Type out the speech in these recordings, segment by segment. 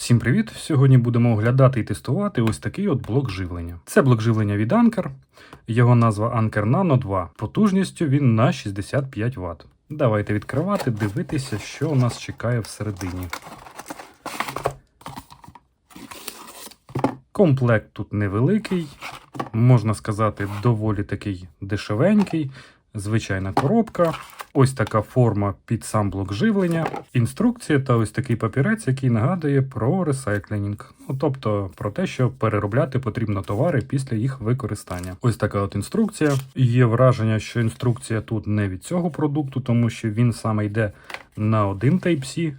Всім привіт! Сьогодні будемо оглядати і тестувати ось такий от блок живлення. Це блок живлення від Anker. Його назва Anker Nano 2. Потужністю він на 65 Вт. Давайте відкривати, дивитися, що у нас чекає всередині. Комплект тут невеликий, можна сказати, доволі такий дешевенький. Звичайна коробка, ось така форма під сам блок живлення, інструкція та ось такий папірець, який нагадує про ресайклінг. Ну, тобто про те, що переробляти потрібно товари після їх використання. Ось така от інструкція. Є враження, що інструкція тут не від цього продукту, тому що він саме йде на один Type-C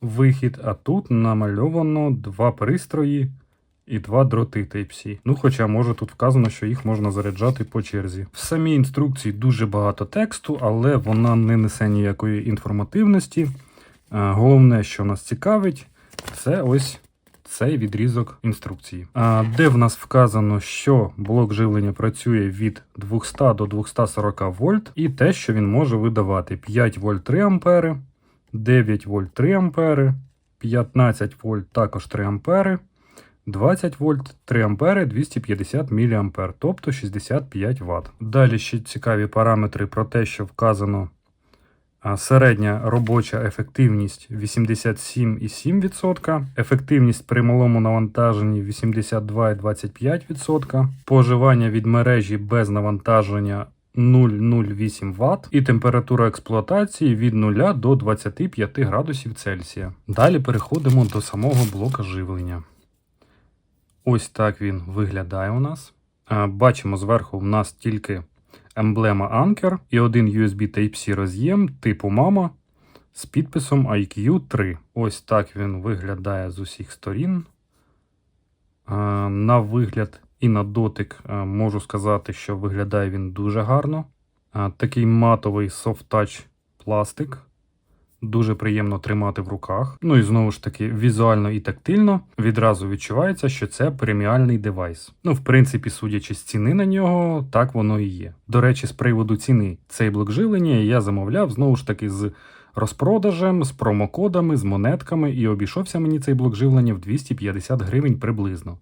вихід, а тут намальовано два пристрої і два дроти Type-C. Ну, хоча може тут вказано, що їх можна заряджати по черзі. В самій інструкції дуже багато тексту, але вона не несе ніякої інформативності. Е, Головне, що нас цікавить, це ось цей відрізок інструкції. А де в нас вказано, що блок живлення працює від 200 до 240 вольт, і те, що він може видавати 5 вольт 3 ампери, 9 вольт 3 ампери, 15 вольт також 3 ампери. 20 вольт, 3 ампери, 250 мА, тобто 65 Вт. Далі ще цікаві параметри про те, що вказано середня робоча ефективність 87,7%, ефективність при малому навантаженні 82,25%, поживання від мережі без навантаження 0,08 Вт і температура експлуатації від 0 до 25 градусів Цельсія. Далі переходимо до самого блока живлення. Ось так він виглядає у нас. Бачимо зверху в нас тільки емблема Anker і один USB Type-C роз'єм типу мама з підписом IQ3. Ось так він виглядає з усіх сторін. На вигляд і на дотик можу сказати, що виглядає він дуже гарно. Такий матовий soft-touch пластик. Дуже приємно тримати в руках. Ну і знову ж таки, візуально і тактильно відразу відчувається, що це преміальний девайс. Ну, в принципі, судячи з ціни на нього, так воно і є. До речі, з приводу ціни цей блок живлення я замовляв знову ж таки з розпродажем, з промокодами, з монетками, і обійшовся мені цей блок живлення в 250 гривень приблизно.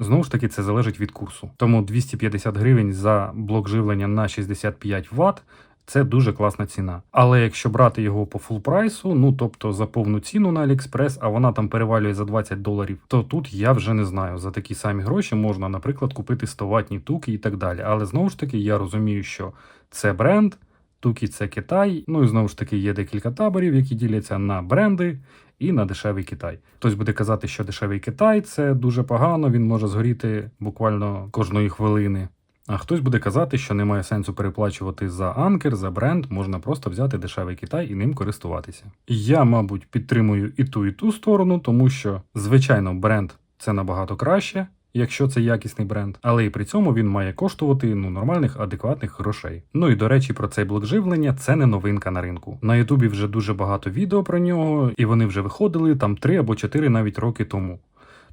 Знову ж таки, це залежить від курсу. Тому 250 гривень за блок живлення на 65 Вт це дуже класна ціна. Але якщо брати його по фул прайсу, ну тобто за повну ціну на AliExpress, а вона там перевалює за 20 доларів, то тут я вже не знаю. За такі самі гроші можна, наприклад, купити 100 ватні туки і так далі. Але знову ж таки, я розумію, що це бренд. Тукі це Китай. Ну і знову ж таки є декілька таборів, які діляться на бренди і на дешевий Китай. Хтось буде казати, що дешевий Китай це дуже погано, він може згоріти буквально кожної хвилини. А хтось буде казати, що немає сенсу переплачувати за анкер, за бренд, можна просто взяти дешевий Китай і ним користуватися. Я, мабуть, підтримую і ту, і ту сторону, тому що, звичайно, бренд це набагато краще, якщо це якісний бренд, але і при цьому він має коштувати ну нормальних, адекватних грошей. Ну і до речі, про цей блок живлення це не новинка на ринку. На Ютубі вже дуже багато відео про нього, і вони вже виходили там 3 або 4 навіть роки тому.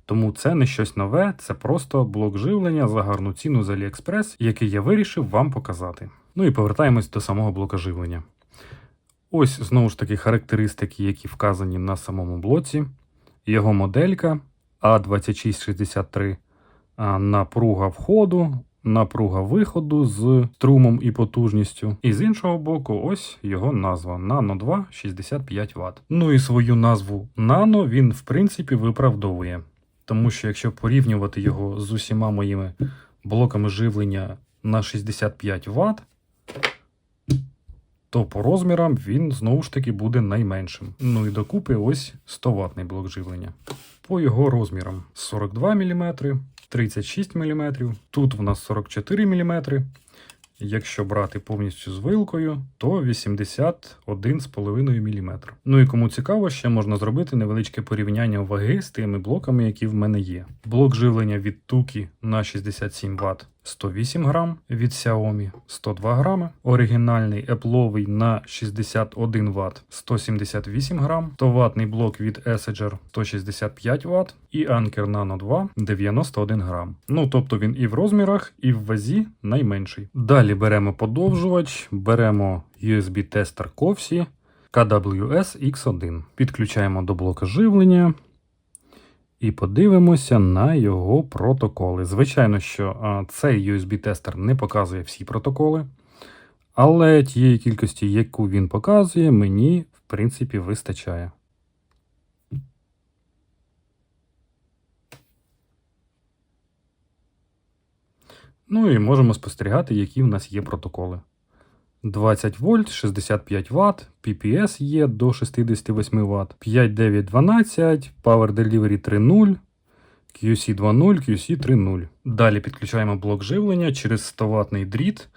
Тому це не щось нове, це просто блок живлення за гарну ціну з AliExpress, який я вирішив вам показати. Ну і повертаємось до самого блока живлення. Ось знову ж таки характеристики, які вказані на самому блоці. Його моделька А2663, напруга входу, напруга виходу з струмом і потужністю. І з іншого боку, ось його назва Nano 2 65 Вт. Ну і свою назву Nano він в принципі виправдовує. Тому що якщо порівнювати його з усіма моїми блоками живлення на 65 Вт, то по розмірам він знову ж таки буде найменшим. Ну і докупи ось 100 ватний блок живлення. По його розмірам 42 мм, 36 мм, тут в нас 44 мм. Якщо брати повністю з вилкою, то 81,5 мм. Ну і кому цікаво, ще можна зробити невеличке порівняння ваги з тими блоками, які в мене є. Блок живлення від Туки на 67 Вт 108 грам, від Xiaomi 102 грами, оригінальний Apple'овий на 61 Вт 178 грам, товатний блок від Essager 165 Вт і Anker Nano 2 91 грам. Ну тобто він і в розмірах, і в вазі найменший. Далі беремо подовжувач, беремо USB-тестер Ковсі KWS X1. Підключаємо до блока живлення. І подивимося на його протоколи. Звичайно, що цей USB-тестер не показує всі протоколи, але тієї кількості, яку він показує, мені в принципі вистачає. Ну і можемо спостерігати, які в нас є протоколи. 20 вольт, 65 Вт, PPS є до 68 Вт, 5912, Power Delivery 3.0, QC 2.0, QC 3.0. Далі підключаємо блок живлення через 100 ватний дріт,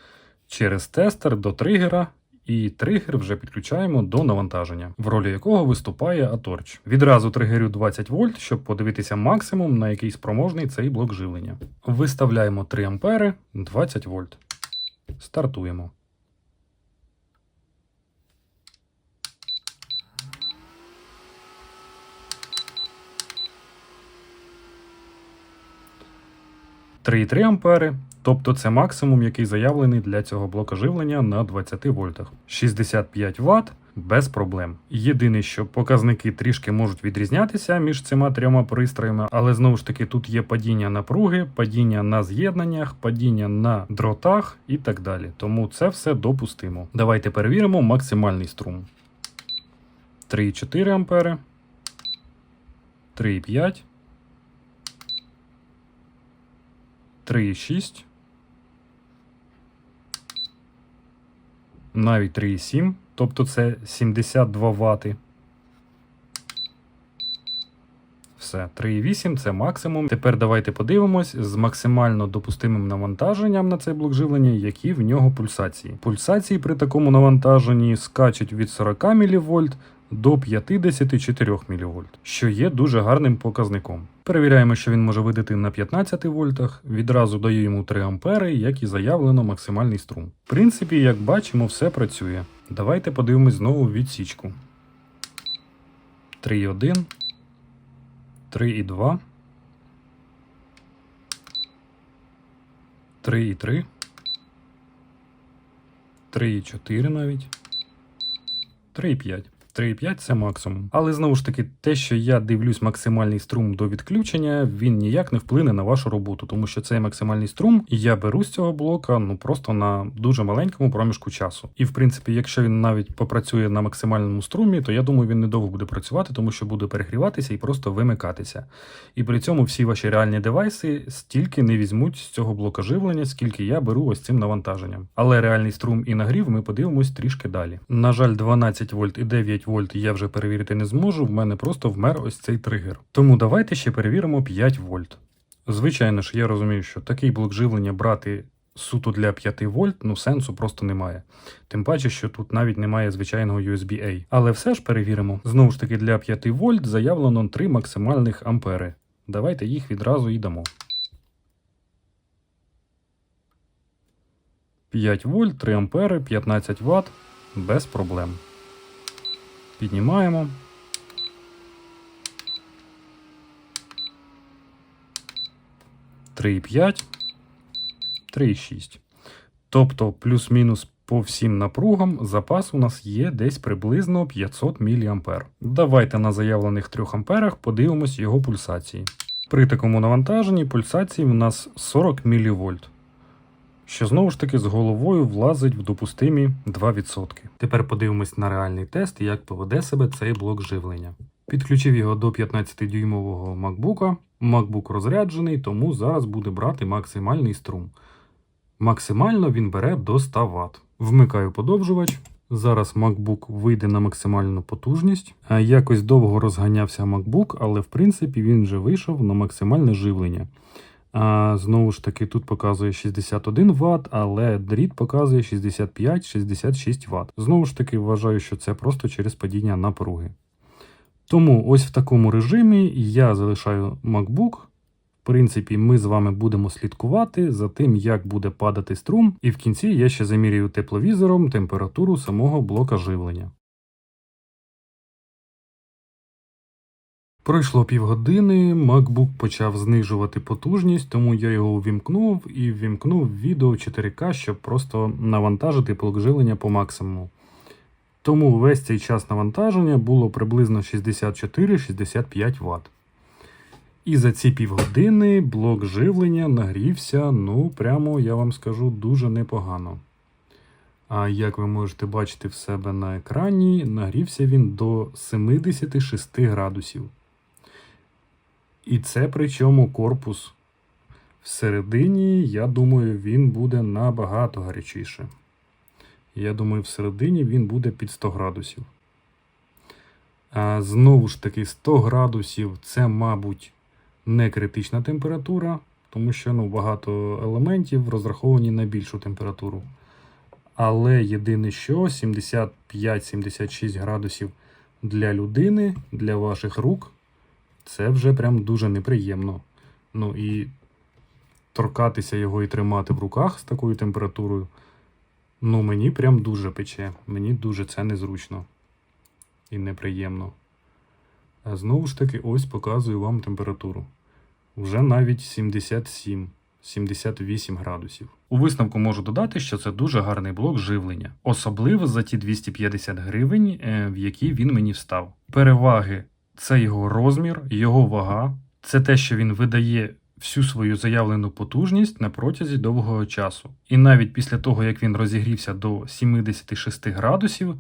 через тестер до тригера. І тригер вже підключаємо до навантаження, в ролі якого виступає Аторч. Відразу тригерю 20 вольт, щоб подивитися максимум, на який спроможний цей блок живлення. Виставляємо 3 ампери 20 вольт. Стартуємо. – 3,3 ампери, тобто це максимум, який заявлений для цього блока живлення на 20 вольтах. 65 Вт без проблем. Єдине, що показники трішки можуть відрізнятися між цими трьома пристроями, але знову ж таки тут є падіння напруги, падіння на з'єднаннях, падіння на дротах і так далі. Тому це все допустимо. Давайте перевіримо максимальний струм. 3,4 ампери, 3,5, 3,6, навіть 3,7, тобто це 72 Вт. Все, 3,8 це максимум. Тепер давайте подивимось з максимально допустимим навантаженням на цей блок живлення, які в нього пульсації. Пульсації при такому навантаженні скачуть від 40 мВ до 54 мВ, що є дуже гарним показником. Перевіряємо, що він може видати на 15 вольтах. Відразу даю йому 3 ампери, як і заявлено максимальний струм. В принципі, як бачимо, все працює. Давайте подивимось знову відсічку. 3,1, 3,2, 3,3, 3,4 навіть, 3,5. 3,5 це максимум. Але знову ж таки, те, що я дивлюсь максимальний струм до відключення, він ніяк не вплине на вашу роботу, тому що цей максимальний струм я беру з цього блока ну просто на дуже маленькому проміжку часу. І в принципі, якщо він навіть попрацює на максимальному струмі, то я думаю, він недовго буде працювати, тому що буде перегріватися і просто вимикатися. І при цьому всі ваші реальні девайси стільки не візьмуть з цього блока живлення, скільки я беру ось цим навантаженням. Але реальний струм і нагрів ми подивимось трішки далі. На жаль, 12 вольт і 9 вольт я вже перевірити не зможу, в мене просто вмер ось цей тригер. Тому давайте ще перевіримо 5 вольт. Звичайно ж, я розумію, що такий блок живлення брати суто для 5 вольт, ну сенсу просто немає. Тим паче, що тут навіть немає звичайного USB-A. Але все ж перевіримо. Знову ж таки, для 5 вольт заявлено 3 максимальних ампери. Давайте їх відразу і дамо. 5 вольт, 3 ампери, 15 Вт без проблем. Піднімаємо. Три п'ять, три шість. Тобто, плюс-мінус по всім напругам запас у нас є десь приблизно 500 мА. Давайте на заявлених 3 амперах подивимось його пульсації. При такому навантаженні пульсації у нас 40 мВ що знову ж таки з головою влазить в допустимі 2%. Тепер подивимось на реальний тест, як поведе себе цей блок живлення. Підключив його до 15-дюймового MacBook. MacBook розряджений, тому зараз буде брати максимальний струм. Максимально він бере до 100 Вт. Вмикаю подовжувач. Зараз MacBook вийде на максимальну потужність. Якось довго розганявся MacBook, але в принципі він вже вийшов на максимальне живлення. Знову ж таки, тут показує 61 Вт, але дріт показує 65-66 Вт. Знову ж таки, вважаю, що це просто через падіння напруги. Тому ось в такому режимі я залишаю MacBook. В принципі, ми з вами будемо слідкувати за тим, як буде падати струм, і в кінці я ще замірюю тепловізором температуру самого блока живлення. Пройшло півгодини, MacBook почав знижувати потужність, тому я його увімкнув і ввімкнув відео 4К, щоб просто навантажити блок живлення по максимуму. Тому весь цей час навантаження було приблизно 64-65 Вт. І за ці півгодини блок живлення нагрівся, ну прямо я вам скажу дуже непогано. А як ви можете бачити в себе на екрані, нагрівся він до 76 градусів. І це причому корпус. Всередині, я думаю, він буде набагато гарячіше. Я думаю, всередині він буде під 100 градусів. А знову ж таки, 100 градусів це, мабуть, не критична температура, тому що ну, багато елементів розраховані на більшу температуру. Але єдине що 75-76 градусів для людини, для ваших рук, це вже прям дуже неприємно. Ну і торкатися його і тримати в руках з такою температурою, ну мені прям дуже пече. Мені дуже це незручно і неприємно. А знову ж таки, ось показую вам температуру. Вже навіть 77. 78 градусів. У висновку можу додати, що це дуже гарний блок живлення, особливо за ті 250 гривень, е, в які він мені встав. Переваги це його розмір, його вага, це те, що він видає всю свою заявлену потужність на протязі довгого часу. І навіть після того, як він розігрівся до 76 градусів,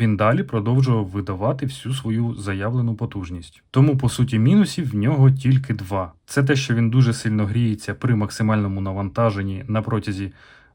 він далі продовжував видавати всю свою заявлену потужність. Тому, по суті, мінусів в нього тільки два: це те, що він дуже сильно гріється при максимальному навантаженні на протязі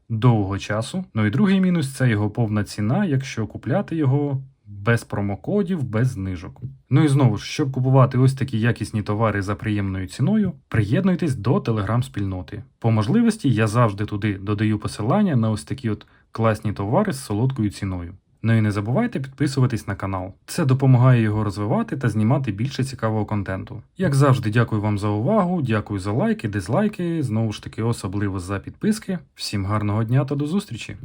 довгого часу. Ну і другий мінус це його повна ціна, якщо купляти його. Без промокодів, без знижок. Ну і знову ж, щоб купувати ось такі якісні товари за приємною ціною, приєднуйтесь до телеграм-спільноти. По можливості я завжди туди додаю посилання на ось такі от класні товари з солодкою ціною. Ну і не забувайте підписуватись на канал. Це допомагає його розвивати та знімати більше цікавого контенту. Як завжди, дякую вам за увагу, дякую за лайки, дизлайки, знову ж таки, особливо за підписки. Всім гарного дня та до зустрічі!